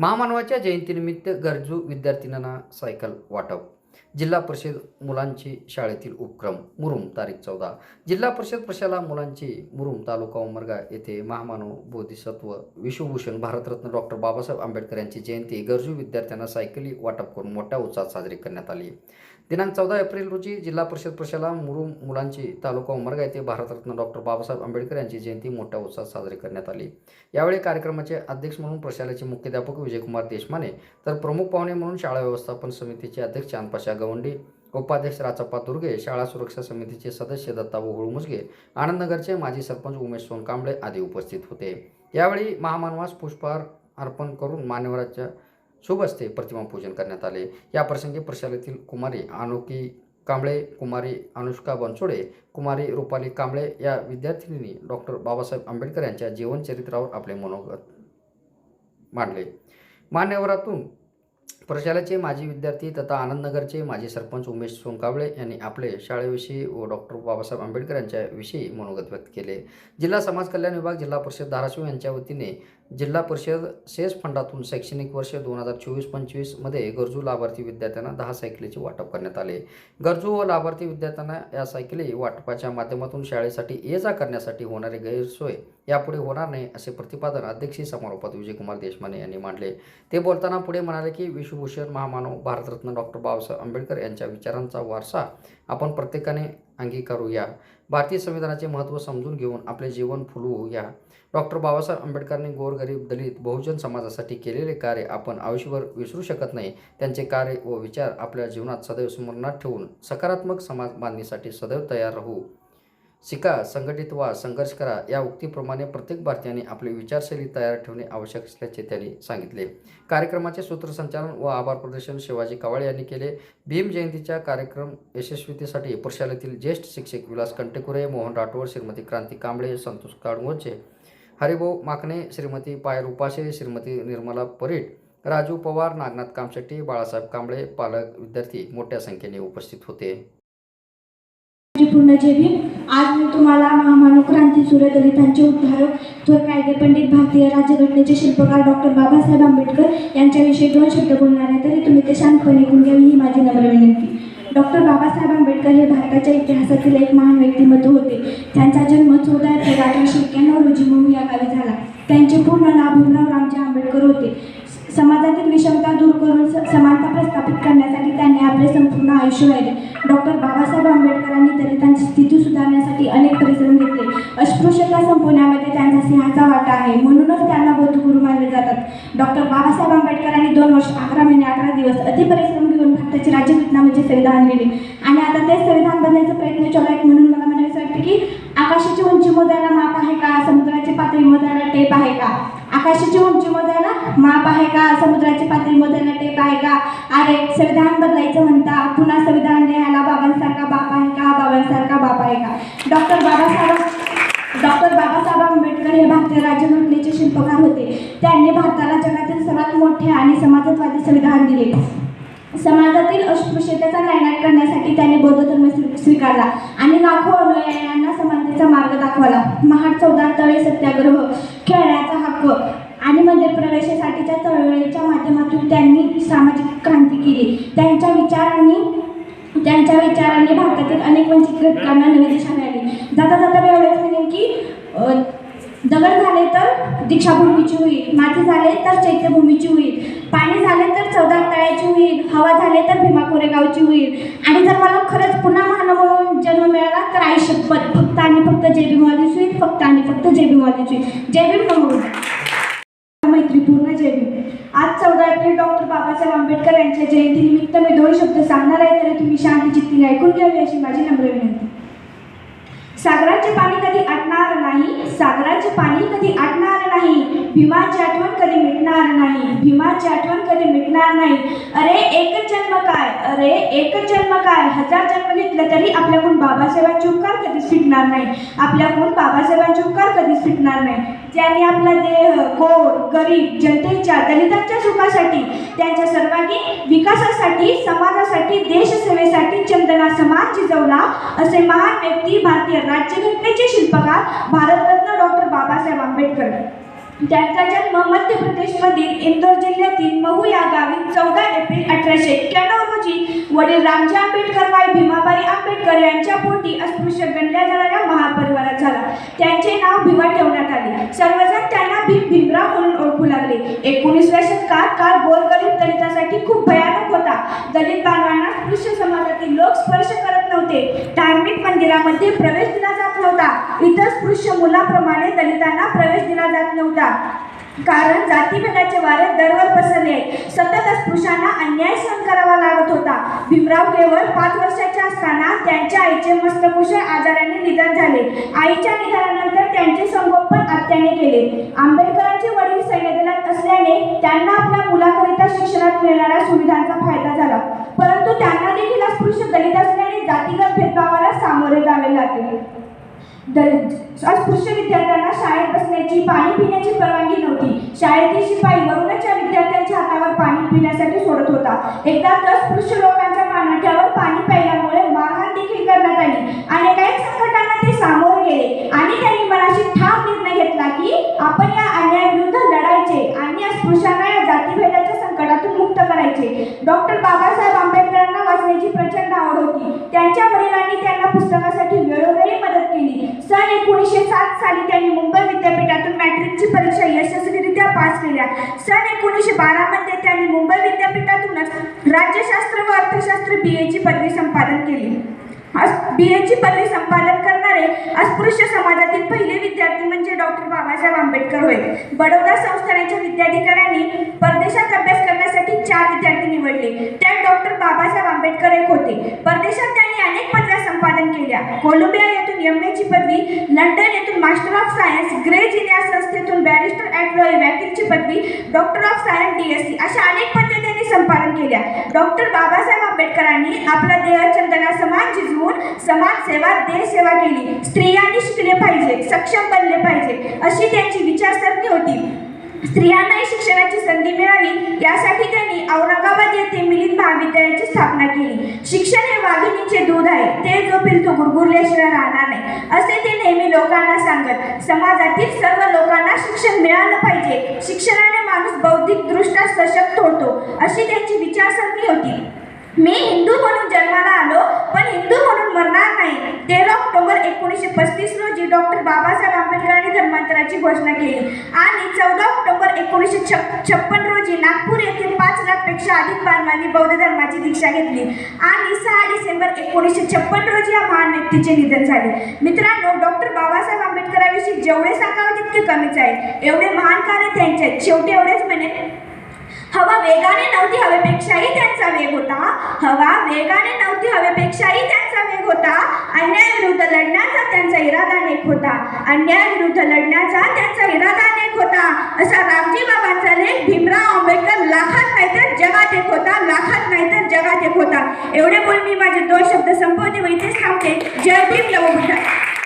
महामानवाच्या जयंतीनिमित्त गरजू विद्यार्थिनींना सायकल वाटप. जिल्हा परिषद मुलांची शाळेतील उपक्रम मुरुम तारीख चौदा. जिल्हा परिषद प्रशाला मुलांची मुरुम तालुका उमरगा येथे महामानव बोधिसत्व विश्वभूषण भारतरत्न डॉक्टर बाबासाहेब आंबेडकर यांची जयंती गरजू विद्यार्थ्यांना सायकली वाटप करून मोठ्या उत्साहात साजरी करण्यात आली. दिनांक चौदा एप्रिल रोजी जिल्हा परिषद प्रशाला मुरुम मुलांची तालुका उमरगा येथे भारतरत्न डॉक्टर बाबासाहेब आंबेडकर यांची जयंती मोठ्या उत्साहात साजरी करण्यात आली. यावेळी कार्यक्रमाचे अध्यक्ष म्हणून प्रशालेचे मुख्याध्यापक विजयकुमार देशमाने तर प्रमुख पाहुणे म्हणून शाळा व्यवस्थापन समितीचे अध्यक्ष चांदपाशा गवंडी उपाध्यक्ष राचप्पा दुर्गे शाळा सुरक्षा समितीचे सदस्य दत्ताभाऊ हुळमुजगे आनंदनगरचे माजी सरपंच उमेश सोनकांबळे आदी उपस्थित होते. यावेळी महामानवास पुष्पहार अर्पण करून मान्यवराच्या शुभस्ते प्रतिमापूजन प्रतिमा पूजन करण्यात आले. या प्रसंगी प्रशालेतील कुमारी अनोखी कांबळे कुमारी अनुष्का बनसोडे कुमारी रुपाली कांबळे या विद्यार्थिनींनी डॉक्टर बाबासाहेब आंबेडकर यांच्या जीवनचरित्रावर आपले मनोगत मांडले. मान्यवरातून प्रशालेचे माजी विद्यार्थी तथा आनंदनगरचे माजी सरपंच उमेश सोनकावळे यांनी आपले शाळेविषयी व डॉक्टर बाबासाहेब आंबेडकर यांच्याविषयी मनोगत व्यक्त केले. जिल्हा समाज कल्याण विभाग जिल्हा परिषद धाराशिव यांच्या वतीने जिल्हा परिषद सेस फंडातून शैक्षणिक वर्ष दोन हजार चोवीस पंचवीसमध्ये गरजू लाभार्थी विद्यार्थ्यांना दहा सायकलीचे वाटप करण्यात आले. गरजू व लाभार्थी विद्यार्थ्यांना या सायकली वाटपाच्या माध्यमातून शाळेसाठी ये जा करण्यासाठी होणारी गैरसोय यापुढे होणार नाही असे प्रतिपादन अध्यक्षीय समारोपात विजयकुमार देशमाने यांनी मांडले. ते बोलताना पुढे म्हणाले की विश्वभूषण महामानव भारतरत्न डॉक्टर बाबासाहेब आंबेडकर यांच्या विचारांचा वारसा आपण प्रत्येकाने अंगीकारू या भारतीय संविधानाचे महत्त्व समजून घेऊन आपले जीवन फुलवूया. डॉक्टर बाबासाहेब आंबेडकरांनी गोरगरीब दलित बहुजन समाजासाठी केलेले कार्य आपण आयुष्यभर विसरू शकत नाही. त्यांचे कार्य व विचार आपल्या जीवनात सदैव स्मरणात ठेवून सकारात्मक समाज बांधणीसाठी सदैव तयार राहू. शिका संघटित व्हा संघर्ष करा या उक्तीप्रमाणे प्रत्येक भारतीयाने आपली विचारशैली तयार ठेवणे आवश्यक असल्याचे त्यांनी सांगितले. कार्यक्रमाचे सूत्रसंचालन व आभार प्रदर्शन शिवाजी कावळे यांनी केले. भीम जयंतीच्या कार्यक्रम यशस्वीतेसाठी पुरशालेतील ज्येष्ठ शिक्षक विलास कंटेकुरे मोहन राठोड श्रीमती क्रांती कांबळे संतोष काडगोचे हरिभाऊ माकणे श्रीमती पायल उपाशे श्रीमती निर्मला परीट राजू पवार नागनाथ कामशेट्टी बाळासाहेब कांबळे पालक विद्यार्थी मोठ्या संख्येने उपस्थित होते. पूर्ण भीम आज मी तुम्हाला महामानव क्रांती सूर्य दलितांचे उद्धारक थोर कायदे पंडित भारतीय राज्यघटनेचे शिल्पकार डॉक्टर बाबासाहेब आंबेडकर यांच्याविषयी दोन शब्द बोलणार आहे तरी तुम्ही ते शांतपणे ऐकून घ्यावी ही माझी नम्र विनंती. डॉक्टर बाबासाहेब आंबेडकर हे भारताच्या इतिहासातील एक महान व्यक्तिमत्व होते. त्यांचा अनेक परिश्रम घेतले. अस्पृश्यता संपवण्यामध्ये त्यांचा सिंहाचा वाटा आहे. म्हणूनच त्यांना बौद्धगुरू मानले जातात. डॉक्टर बाबासाहेब आंबेडकरांनी दोन वर्ष अकरा महिने अकरा दिवस अतिपरिश्रम घेऊन भारताची राज्यघटना म्हणजे संविधान लिहिले. आणि आता ते संविधान बनण्याचा प्रयत्न चालू आहेत म्हणून मला म्हणायचं वाटतं की आकाशाची उंची मोजायला माप आहे का? समुद्राची पातळी मोजायला टेप आहे का? आकाशाची उंची मोजायला माप आहे का समुद्राची पातळी मोजायला टेप आहे का अरे संविधान बदलायचं म्हणता पुन्हा संविधान लिहायला बाबांसारखा बाप आहे का बाबांसारखा बाप आहे का? डॉक्टर बाबासाहेब डॉक्टर बाबासाहेब आंबेडकर हे भारतीय राज्यघटनेचे शिल्पकार होते. त्यांनी भारताला जगातील सर्वात मोठे आणि समाजवादी संविधान दिले. समाजातील अस्पृश्यतेचा नायनाट करण्यासाठी त्यांनी बौद्ध धर्म स्वी- स्वीकारला. आणि लाखो अनुयायांना करण्याचा मार्ग दाखवला. महाड चौदा तळे सत्याग्रह खेळण्याचा हक्क आणि मंदिर प्रवेशासाठीच्या चळवळीच्या माध्यमातून त्यांनी सामाजिक क्रांती केली. त्यांच्या विचारांनी त्यांच्या विचारांनी भारतातील अनेक वंचित घटकांना नवी दिशा मिळाली. जाता जाता मी एवढंच म्हणेन की दगड झाले तर दीक्षाभूमीची होईल माती झाले तर चैत्यभूमीची होईल पाणी झाले तर चौदा तळ्याची होईल हवा झाले तर भीमा कोरेगावची होईल. आणि जर मला खरंच पुन्हा मानव जन्म मिळाला तर आई शपथ फक्त आणि फक्त जय भीमवालीच होईल फक्त आणि फक्त जय भीमवालीच होईल. जे भीम मैत्रीपूर्ण जय आज चौदा एप्रिल डॉक्टर बाबासाहेब आंबेडकर यांच्या जयंतीनिमित्त मी दोन शब्द सांगणार आहे तरी तुम्ही शांत चित्तीने ऐकून घ्यावी अशी माझी नम्र विनंती. सागराचे पाणी कधी आटणार नाही सागराचे पाणी कधी आटणार नाही भीमाची आठवण कधी मिटणार नाही भीमाची आठवण कधी मिटणार नाही. अरे एकच जन्म काय? अरे एकच जन्म काय? हजार जन्म घेतलं तरी आपल्याकडून बाबासाहेबांचे उपकार कधीच फिटणार नाही. आपल्याकडून बाबासाहेबांचे उपकार कधीच फिटणार नाही. त्यांनी आपला देह गोर गरीब जनतेच्या दलितांच्या सुखासाठी त्यांच्या सर्वांगीण विकासासाठी समाजासाठी देशसेवेसाठी चंदना समाज शिजवला असे महान व्यक्ती भारतीय राज्यघटनेचे शिल्पकार भारतरत्न डॉक्टर बाबासाहेब आंबेडकर. त्यांचा जन्म मध्य प्रदेशमधील इंदोर जिल्ह्यातील मऊ या गावी चौदा एप्रिल अठराशे एक्क्याण्णव रोजी वडील रामजी आंबेडकर बाई भीमाबाई आंबेडकर यांच्या पोटी अस्पृश्य गणल्या जाणाऱ्या महापरिवारात झाला. त्यांचे नाव भीमा ठेवण्यात आले. सर्वजण त्यांना भीम भीमराव म्हणून ओळखू लागले. एकोणीसव्या शतकात काळ गोरगरीब दलितासाठी खूप भयानक होता. दलित बांधवांना स्पृश्य समाजातील लोक स्पर्श करत नव्हते धार्मिक मंदिरामध्ये प्रवेश दिला जात नव्हता. इतर स्पृश्य मुलाप्रमाणे दलितांना प्रवेश दिला जात नव्हता. कारण जातीभेदाचे वारे दरवर पसरले. सतत अस्पृश्यांना अन्याय सहन करावा लागत होता. भीमराव केवळ पाच वर्षाचे असताना त्यांच्या आईचे मस्तकुशल आजाराने निधन झाले. आईच्या निधनानंतर त्यांचे संगोपन आत्याने केले. आंबेडकरांचे वडील सैन्यदलात असल्याने त्यांना आपल्या मुलाकरिता शिक्षणात मिळणाऱ्या सुविधांचा फायदा झाला. परंतु त्यांना देखील अस्पृश्य दलित असल्याने जाती सामोरे दलित अस्पृश्य विद्यार्थ्यांना शाळेत बसण्याची पाणी पिण्याची परवानगी नव्हती. शाळेतील शिपाई वरूनच्या विद्यार्थ्यांच्या हातावर पाणी पिण्यासाठी सोडत होता. एकदा तर लोकांच्या मानठ्यावर पाणी प्यायल्यामुळे मारहाण देखील करण्यात आली अनेकानेक संकटांना ते सामोरे गेले आणि त्यांनी मनाशी ठाम निर्णय घेतला की आपण या अन्यायाविरुद्ध लढायचे आणि अस्पृश्यांना या जातीभेदाच्या संकटातून मुक्त करायचे डॉक्टर बाबासाहेब आंबेडकरांना वाचण्याची प्रचंड आवड होती त्यांच्या वडिलांनी त्यांना पुस्तकासाठी वेळोवेळी मदत केली सन एकोणीसशे सात साली त्यांनी मुंबई विद्यापीठातून मॅट्रिकची परीक्षा यशस्वीरित्या पास केल्या. सन एकोणीसशे बारामध्ये त्यांनी मुंबई विद्यापीठातूनच राज्यशास्त्र व अर्थशास्त्र बी एची पदवी संपादन केली. बी एची पदवी संपादन करणारे अस्पृश्य समाजातील पहिले विद्यार्थी म्हणजे डॉक्टर बाबासाहेब आंबेडकर होय. बडोदा संस्थानाच्या विद्याधिकाऱ्यांनी परदेशात अभ्यास करण्यासाठी चार विद्यार्थी निवडले. त्यात डॉक्टर बाबासाहेब आंबेडकर एक होते. परदेशात त्यांनी अनेक पदव्या संपादन केल्या. कोलंबिया येथून एम एची पदवी लंडन येथून master of science Gray's Inn या संस्थेतून बॅरिस्टर ॲट लॉ पदवी डॉक्टर ऑफ सायन्स डीएससी अशा अनेक पदव्या त्यांनी संपादन केल्या. डॉक्टर बाबासाहेब आंबेडकरांनी आपला देह चंदना समान झिजवून समाजसेवा देशसेवा केली. स्त्रियांनी शिकले पाहिजे सक्षम बनले पाहिजे अशी त्यांची विचारसरणी होती. स्त्रियांनाही शिक्षणाची संधी मिळावी यासाठी त्यांनी औरंगाबाद येथे मिलिंद महाविद्यालयाची स्थापना केली. शिक्षण हे वाघिणीचे दूध आहे ते जो पिलतो गुरगुरल्याशिवाय राहणार नाही असे ते नेहमी लोकांना सांगत समाजातील सर्व लोकांना शिक्षण मिळालं पाहिजे. शिक्षणाने माणूस बौद्धिकदृष्ट्या सशक्त होतो अशी त्यांची विचारसरणी होती. मी हिंदू म्हणून जन्माला आलो पण हिंदू म्हणून मरणार नाही. तेरा ऑक्टोबर एकोणीसशे पस्तीस रूपांतराची घोषणा केली. आणि चौदा ऑक्टोबर एकोणीसशे छप छप्पन रोजी नागपूर येथे पाच लाखपेक्षा अधिक बांधवांनी बौद्ध धर्माची दीक्षा घेतली. आणि सहा डिसेंबर एकोणीसशे छप्पन रोजी या महान व्यक्तीचे निधन झाले. मित्रांनो डॉक्टर बाबासाहेब आंबेडकरांविषयी जेवढे सांगावे तितके कमीच आहे एवढे महान कार्य त्यांचे शेवटी एवढेच म्हणे. हवा वेगाने नव्हती हवेपेक्षाही त्यांचा वेग होता. हवा वेगाने नव्हती हवेपेक्षाही त्यांचा वेग होता. अन्यायाविरुद्ध लढण्याचा त्यांचा होता. अन्यायाविरुद्ध लढण्याचा त्यांचा इरादा नेक होता. असा रामजी बाबांचा लेख भीमराव आंबेडकर लाखात नाही तर जगात एक होता लाखात नाही तर जगात एक होता. एवढे बोल मी माझे दोन शब्द संपवते व इथेच थांबते. जय भीम नवभूषण